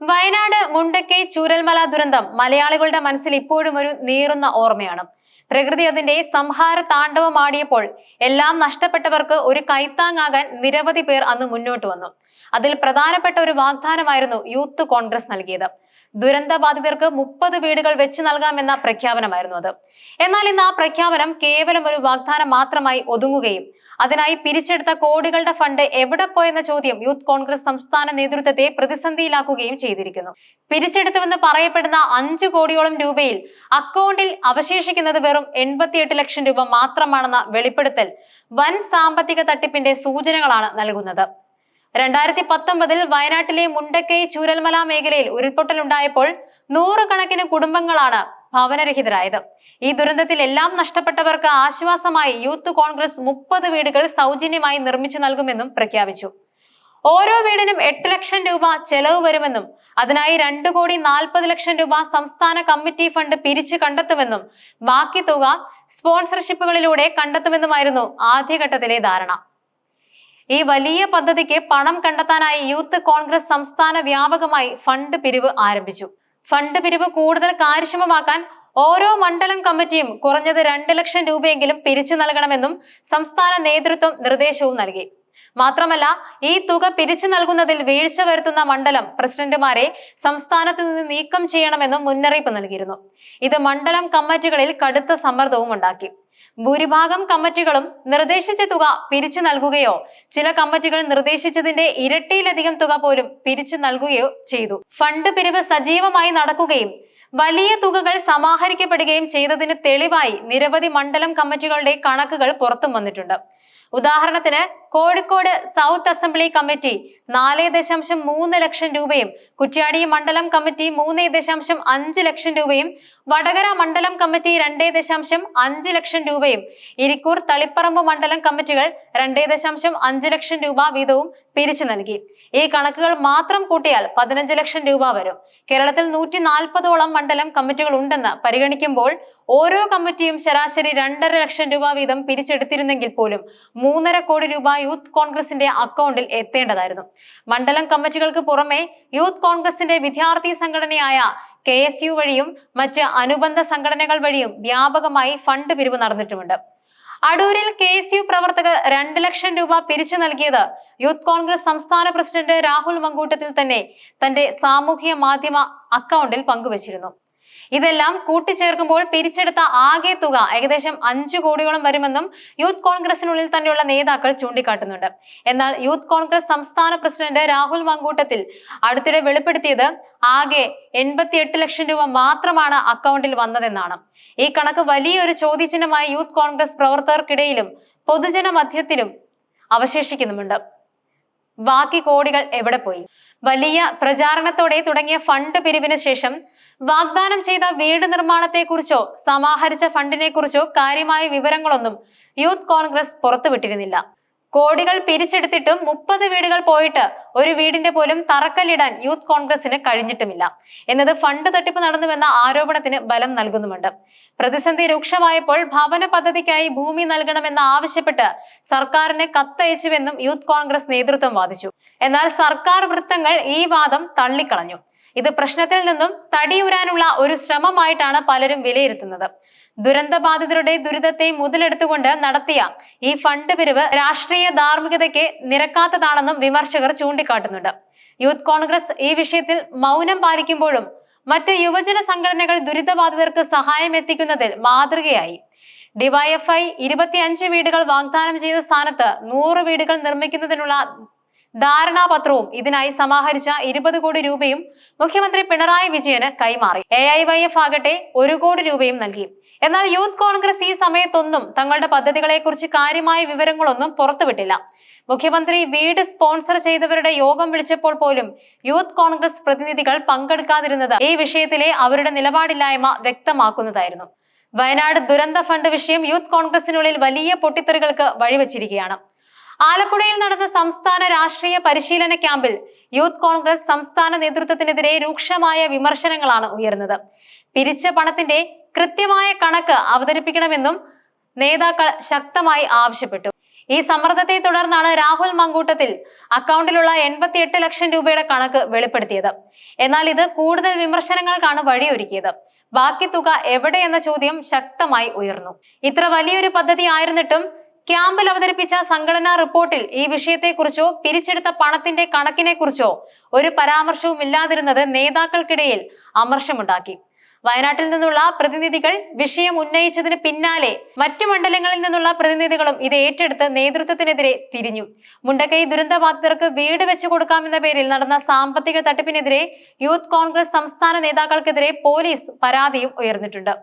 വയനാട് മുണ്ടക്കൈ ചൂരൽമല ദുരന്തം മലയാളികളുടെ മനസ്സിൽ ഇപ്പോഴും ഒരു നീറുന്ന ഓർമ്മയാണ്. പ്രകൃതി അതിന്റെ സംഹാര താണ്ഡവമാടിയപ്പോൾ എല്ലാം നഷ്ടപ്പെട്ടവർക്ക് ഒരു കൈത്താങ്ങാകാൻ നിരവധി പേർ അന്ന് മുന്നോട്ട് വന്നു. അതിൽ പ്രധാനപ്പെട്ട ഒരു വാഗ്ദാനമായിരുന്നു യൂത്ത് കോൺഗ്രസ് നൽകിയത്. ദുരന്ത ബാധിതർക്ക് മുപ്പത് വീടുകൾ വെച്ച് നൽകാമെന്ന പ്രഖ്യാപനമായിരുന്നു അത്. എന്നാൽ ഇന്ന് ആ പ്രഖ്യാപനം കേവലം ഒരു വാഗ്ദാനം മാത്രമായി ഒതുങ്ങുകയും അതിനായി പിരിച്ചെടുത്ത കോടികളുടെ ഫണ്ട് എവിടെ പോയെന്ന ചോദ്യം യൂത്ത് കോൺഗ്രസ് സംസ്ഥാന നേതൃത്വത്തെ പ്രതിസന്ധിയിലാക്കുകയും ചെയ്തിരിക്കുന്നു. പിരിച്ചെടുത്തുവെന്ന് പറയപ്പെടുന്ന അഞ്ചു കോടിയോളം രൂപയിൽ അക്കൗണ്ടിൽ അവശേഷിക്കുന്നത് വെറും എൺപത്തിയെട്ട് ലക്ഷം രൂപ മാത്രമാണെന്ന വെളിപ്പെടുത്തൽ വൻ സാമ്പത്തിക തട്ടിപ്പിന്റെ സൂചനകളാണ് നൽകുന്നത്. രണ്ടായിരത്തി പത്തൊമ്പതിൽ വയനാട്ടിലെ മുണ്ടക്കൈ ചൂരൽമല മേഖലയിൽ ഉരുൾപൊട്ടലുണ്ടായപ്പോൾ നൂറുകണക്കിന് കുടുംബങ്ങളാണ് ഭവനരഹിതരായത്. ഈ ദുരന്തത്തിൽ എല്ലാം നഷ്ടപ്പെട്ടവർക്ക് ആശ്വാസമായി യൂത്ത് കോൺഗ്രസ് മുപ്പത് വീടുകൾ സൗജന്യമായി നിർമ്മിച്ചു നൽകുമെന്നും പ്രഖ്യാപിച്ചു. ഓരോ വീടിനും എട്ട് ലക്ഷം രൂപ ചെലവ് വരുമെന്നും അതിനായി രണ്ടു കോടി നാൽപ്പത് ലക്ഷം രൂപ സംസ്ഥാന കമ്മിറ്റി ഫണ്ട് പിരിച്ചു കണ്ടെത്തുമെന്നും ബാക്കി തുക സ്പോൺസർഷിപ്പുകളിലൂടെ കണ്ടെത്തുമെന്നുമായിരുന്നു ആദ്യഘട്ടത്തിലെ ധാരണ. ഈ വലിയ പദ്ധതിക്ക് പണം കണ്ടെത്താനായി യൂത്ത് കോൺഗ്രസ് സംസ്ഥാന വ്യാപകമായി ഫണ്ട് പിരിവ് ആരംഭിച്ചു. ഫണ്ട് പിരിവ് കൂടുതൽ കാര്യക്ഷമമാക്കാൻ ഓരോ മണ്ഡലം കമ്മിറ്റിയും കുറഞ്ഞത് രണ്ട് ലക്ഷം രൂപയെങ്കിലും പിരിച്ചു നൽകണമെന്നും സംസ്ഥാന നേതൃത്വം നിർദ്ദേശവും നൽകി. മാത്രമല്ല ഈ തുക പിരിച്ചു നൽകുന്നതിൽ വീഴ്ച വരുത്തുന്ന മണ്ഡലം പ്രസിഡന്റുമാരെ സംസ്ഥാനത്ത് നിന്ന് നീക്കം ചെയ്യണമെന്നും മുന്നറിയിപ്പ് നൽകിയിരുന്നു. ഇത് മണ്ഡലം കമ്മിറ്റികളിൽ കടുത്ത സമ്മർദ്ദവും ഉണ്ടാക്കി. ഭൂരിഭാഗം കമ്മിറ്റികളും നിർദ്ദേശിച്ച തുക പിരിച്ചു നൽകുകയോ ചില കമ്മിറ്റികൾ നിർദ്ദേശിച്ചതിന്റെ ഇരട്ടിയിലധികം തുക പോലും പിരിച്ചു നൽകുകയോ ചെയ്തു. ഫണ്ട് പിരിവ് സജീവമായി നടക്കുകയും വലിയ തുകകൾ സമാഹരിക്കപ്പെടുകയും ചെയ്തതിന് തെളിവായി നിരവധി മണ്ഡലം കമ്മിറ്റികളുടെ കണക്കുകൾ പുറത്തും വന്നിട്ടുണ്ട്. ഉദാഹരണത്തിന് കോഴിക്കോട് സൗത്ത് അസംബ്ലി കമ്മിറ്റി നാല് ദശാംശം മൂന്ന് ലക്ഷം രൂപയും കുറ്റ്യാടി മണ്ഡലം കമ്മിറ്റി മൂന്ന് ദശാംശം അഞ്ച് ലക്ഷം രൂപയും വടകര മണ്ഡലം കമ്മിറ്റി രണ്ടേ ദശാംശം അഞ്ച് ലക്ഷം രൂപയും ഇരിക്കൂർ തളിപ്പറമ്പ് മണ്ഡലം കമ്മിറ്റികൾ രണ്ടേ ദശാംശം അഞ്ച് ലക്ഷം രൂപ വീതവും പിരിച്ചു നൽകി. ഈ കണക്കുകൾ മാത്രം കൂട്ടിയാൽ പതിനഞ്ച് ലക്ഷം രൂപ വരും. കേരളത്തിൽ നൂറ്റി നാൽപ്പതോളം മണ്ഡലം കമ്മിറ്റികൾ ഉണ്ടെന്ന് പരിഗണിക്കുമ്പോൾ ഓരോ കമ്മിറ്റിയും ശരാശരി രണ്ടര ലക്ഷം രൂപ വീതം പിരിച്ചെടുത്തിരുന്നെങ്കിൽ പോലും മൂന്നര കോടി രൂപ യൂത്ത് കോൺഗ്രസിന്റെ അക്കൗണ്ടിൽ എത്തേണ്ടതായിരുന്നു. മണ്ഡലം കമ്മിറ്റികൾക്ക് പുറമെ യൂത്ത് കോൺഗ്രസിന്റെ വിദ്യാർത്ഥി സംഘടനയായ കെ എസ് യു വഴിയും മറ്റ് അനുബന്ധ സംഘടനകൾ വഴിയും വ്യാപകമായി ഫണ്ട് പിരിവ് നടന്നിട്ടുമുണ്ട്. അടൂരിൽ കെ എസ് യു പ്രവർത്തകർ രണ്ട് ലക്ഷം രൂപ പിരിച്ചു നൽകിയത് യൂത്ത് കോൺഗ്രസ് സംസ്ഥാന പ്രസിഡന്റ് രാഹുൽ മങ്കൂട്ടത്തിൽ തന്നെ തന്റെ സാമൂഹ്യ മാധ്യമ അക്കൗണ്ടിൽ പങ്കുവച്ചിരുന്നു. ഇതെല്ലാം കൂട്ടിച്ചേർക്കുമ്പോൾ പിരിച്ചെടുത്ത ആകെ തുക ഏകദേശം അഞ്ചു കോടിയോളം വരുമെന്നും യൂത്ത് കോൺഗ്രസിനുള്ളിൽ തന്നെയുള്ള നേതാക്കൾ ചൂണ്ടിക്കാട്ടുന്നുണ്ട്. എന്നാൽ യൂത്ത് കോൺഗ്രസ് സംസ്ഥാന പ്രസിഡന്റ് രാഹുൽ മങ്കൂട്ടത്തിൽ അടുത്തിടെ വെളിപ്പെടുത്തിയത് ആകെ എൺപത്തിയെട്ട് ലക്ഷം രൂപ മാത്രമാണ് അക്കൗണ്ടിൽ വന്നതെന്നാണ്. ഈ കണക്ക് വലിയൊരു ചോദ്യചിഹ്നമായി യൂത്ത് കോൺഗ്രസ് പ്രവർത്തകർക്കിടയിലും പൊതുജന മധ്യത്തിലും അവശേഷിക്കുന്നുമുണ്ട്. ബാക്കി കോടികൾ എവിടെ പോയി? വലിയ പ്രചാരണത്തോടെ തുടങ്ങിയ ഫണ്ട് പിരിവിന് ശേഷം വാഗ്ദാനം ചെയ്ത വീട് നിർമ്മാണത്തെക്കുറിച്ചോ സമാഹരിച്ച ഫണ്ടിനെക്കുറിച്ചോ കാര്യമായ വിവരങ്ങളൊന്നും യൂത്ത് കോൺഗ്രസ് പുറത്തുവിട്ടിരുന്നില്ല. കോടികൾ പിരിച്ചെടുത്തിട്ടും മുപ്പത് വീടുകൾ പോയിട്ട് ഒരു വീടിന്റെ പോലും തറക്കല്ലിടാൻ യൂത്ത് കോൺഗ്രസിന് കഴിഞ്ഞിട്ടുമില്ല. എന്നത് ഫണ്ട് തട്ടിപ്പ് നടന്നുവെന്ന ആരോപണത്തിന് ബലം നൽകുന്നുമുണ്ട്. പ്രതിസന്ധി രൂക്ഷമായപ്പോൾ ഭവന പദ്ധതിക്കായി ഭൂമി നൽകണമെന്ന് ആവശ്യപ്പെട്ട് സർക്കാരിന് കത്തയച്ചുവെന്നും യൂത്ത് കോൺഗ്രസ് നേതൃത്വം വാദിച്ചു. എന്നാൽ സർക്കാർ വൃത്തങ്ങൾ ഈ വാദം തള്ളിക്കളഞ്ഞു. ഇത് പ്രശ്നത്തിൽ നിന്നും തടിയുരാനുള്ള ഒരു ശ്രമമായിട്ടാണ് പലരും വിലയിരുത്തുന്നത്. ദുരന്തബാധിതരുടെ ദുരിതത്തെ മുതലെടുത്തുകൊണ്ട് നടത്തിയ ഈ ഫണ്ട് പിരിവ് രാഷ്ട്രീയ ധാർമ്മികതയ്ക്ക് നിരക്കാത്തതാണെന്നും വിമർശകർ ചൂണ്ടിക്കാട്ടുന്നുണ്ട്. യൂത്ത് കോൺഗ്രസ് ഈ വിഷയത്തിൽ മൗനം പാലിക്കുമ്പോഴും മറ്റ് യുവജന സംഘടനകൾ ദുരിതബാധിതർക്ക് സഹായം എത്തിക്കുന്നതിൽ മാതൃകയായി. ഡിവൈഎഫ്ഐ ഇരുപത്തിയഞ്ച് വീടുകൾ വാഗ്ദാനം ചെയ്ത സ്ഥാനത്ത് നൂറ് വീടുകൾ നിർമ്മിക്കുന്നതിനുള്ള ധാരണാപത്രവും ഇതിനായി സമാഹരിച്ച ഇരുപത് കോടി രൂപയും മുഖ്യമന്ത്രി പിണറായി വിജയന് കൈമാറി. എ ആകട്ടെ ഒരു കോടി രൂപയും നൽകി. എന്നാൽ യൂത്ത് കോൺഗ്രസ് ഈ സമയത്തൊന്നും തങ്ങളുടെ പദ്ധതികളെക്കുറിച്ച് കാര്യമായ വിവരങ്ങളൊന്നും പുറത്തുവിട്ടില്ല. മുഖ്യമന്ത്രി വീട് സ്പോൺസർ ചെയ്തവരുടെ യോഗം വിളിച്ചപ്പോൾ പോലും യൂത്ത് കോൺഗ്രസ് പ്രതിനിധികൾ പങ്കെടുക്കാതിരുന്നത് ഈ വിഷയത്തിലെ അവരുടെ നിലപാടില്ലായ്മ വ്യക്തമാക്കുന്നതായിരുന്നു. വയനാട് ദുരന്ത ഫണ്ട് വിഷയം യൂത്ത് കോൺഗ്രസിനുള്ളിൽ വലിയ പൊട്ടിത്തെറികൾക്ക് വഴിവെച്ചിരിക്കുകയാണ്. ആലപ്പുഴയിൽ നടന്ന സംസ്ഥാന രാഷ്ട്രീയ പരിശീലന ക്യാമ്പിൽ യൂത്ത് കോൺഗ്രസ് സംസ്ഥാന നേതൃത്വത്തിനെതിരെ രൂക്ഷമായ വിമർശനങ്ങളാണ് ഉയർന്നത് പിരിച്ച പണത്തിന്റെ കൃത്യമായ കണക്ക് അവതരിപ്പിക്കണമെന്നും നേതാക്കൾ ശക്തമായി ആവശ്യപ്പെട്ടു. ഈ സമ്മർദ്ദത്തെ തുടർന്നാണ് രാഹുൽ മങ്കൂട്ടത്തിൽ അക്കൗണ്ടിലുള്ള എൺപത്തിയെട്ട് ലക്ഷം രൂപയുടെ കണക്ക് വെളിപ്പെടുത്തിയത്. എന്നാൽ ഇത് കൂടുതൽ വിമർശനങ്ങൾക്കാണ് വഴിയൊരുക്കിയത്. ബാക്കി തുക എവിടെ എന്ന ചോദ്യം ശക്തമായി ഉയർന്നു. ഇത്ര വലിയൊരു പദ്ധതി ആയിരുന്നിട്ടും ക്യാമ്പിൽ അവതരിപ്പിച്ച സംഘടനാ റിപ്പോർട്ടിൽ ഈ വിഷയത്തെക്കുറിച്ചോ പിരിച്ചെടുത്ത പണത്തിന്റെ കണക്കിനെക്കുറിച്ചോ ഒരു പരാമർശവും ഇല്ലാതിരുന്നത് നേതാക്കൾക്കിടയിൽ അമർഷമുണ്ടാക്കി. വയനാട്ടിൽ നിന്നുള്ള പ്രതിനിധികൾ വിഷയം ഉന്നയിച്ചതിന് പിന്നാലെ മറ്റു മണ്ഡലങ്ങളിൽ നിന്നുള്ള പ്രതിനിധികളും ഇത് ഏറ്റെടുത്ത് നേതൃത്വത്തിനെതിരെ തിരിഞ്ഞു. മുണ്ടക്കൈ ദുരന്തബാധിതർക്ക് വീട് വെച്ചു കൊടുക്കാമെന്ന പേരിൽ നടന്ന സാമ്പത്തിക തട്ടിപ്പിനെതിരെ യൂത്ത് കോൺഗ്രസ് സംസ്ഥാന നേതാക്കൾക്കെതിരെ പോലീസ് പരാതിയും ഉയർന്നിട്ടുണ്ട്.